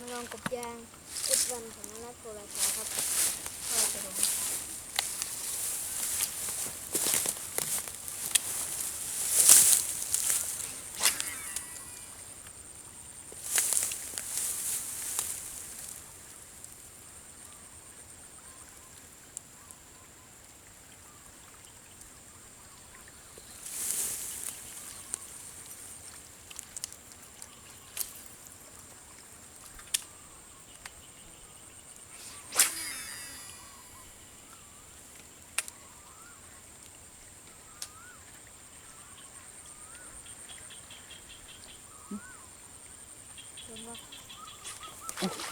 มาลองกบยางอุดวันของนักโบราณครับพ่อจะลง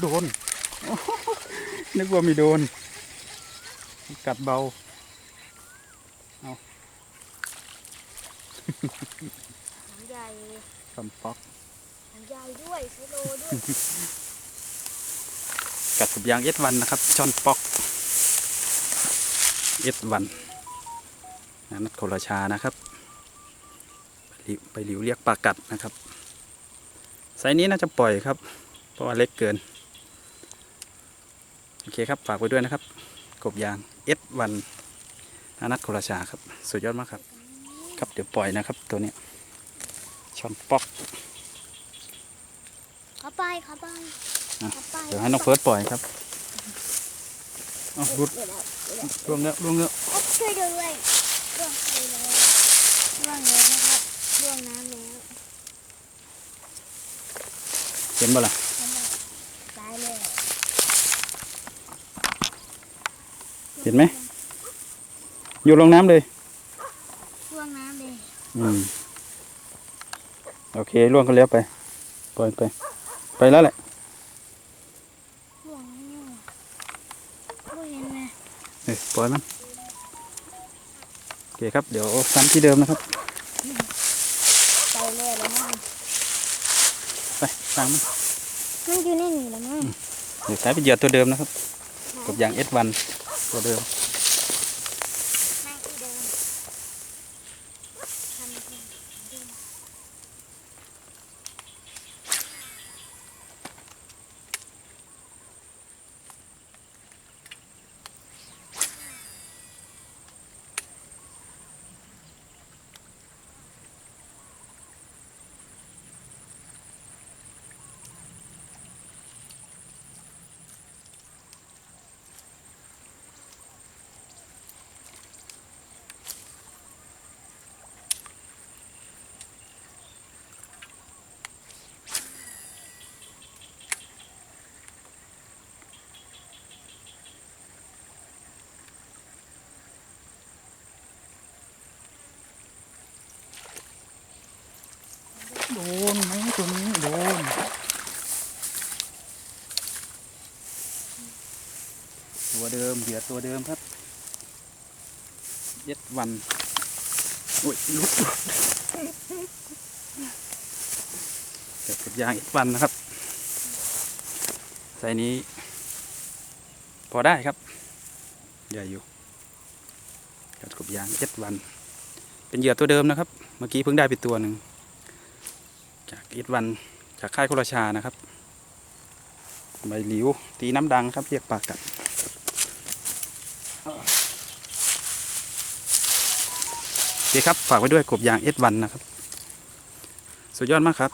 โดน นึกว่ามีโดน กัดเบาหางใหญ่คำป๊อกหางใหญ่ด้วยไซโลด้วย กัดกับยางเอสวันนะครับช่อนป๊อกเอสวันนัดโคราชานะครับ ไปหลิวไปหลิวเรียกปลากัดนะครับ ไซส์นี้น่าจะปล่อยครับ เพราะว่าเล็กเกิน โอเคครับ ฝากไว้ด้วยนะครับ กบยางเอสวันนัดโคราชาครับ สุดยอดมากครับ ครับเดี๋ยวปล่อยนะครับตัวนี้ช่อนป๊อกเข้าไปเข้าไปอะเข้าไปเดี๋ยวให้น้องเฟิร์สปล่อยครับเอารุดเดี๋ยวแล้วเดี๋ยวแล้วร่วงเนื้อร่วงเนื้อโอ๊ะช่วยด้วยร่วงไปแล้วร่วงแล้วนะครับร่วงน้ำแล้ว เห็นบ่ล่ะทำไมตายเลยเห็นไหมอยู่ลงน้ำเลยร่วงน้ำเลยอืมโอเคล่วงก็แล้วไปปล่อยไป ไปแล้วแหละร่วงนี่ร่วงเห็นไหมเอ้ยปล่อยมันโอเคครับ เดี๋ยวซ้ำที่เดิมนะครับ ไปเลยแล้วมั้ง ไปซ้ำมันมันอยู่ในนี่แล้วมั้งเดี๋ยวใช้เป็นเหยื่อตัวเดิมนะครับกับยางเอสวันตัวเดิมนั่งที่เดิมทำที่เดิม โดนไหมตัวนี้โดนตัวเดิมเหยื่อตัวเดิมครับเอสวันโอ้ยลุกเดี๋ยวกับยางเอสวันนะครับไซส์นี้ พอได้ครับใหญ่อยู่กับกบยางเอสวัน เป็นเหยื่อตัวเดิมนะครับ เมื่อกี้เพิ่งได้ไปตัวหนึ่ง จากอีสวันจากค่ายคุรชานะครับ ใบหลิวตีน้ำดังครับเรียกปากกัดโอเคครับ ฝากไว้ด้วยกบยางเอสวันนะครับ สุดยอดมากครับ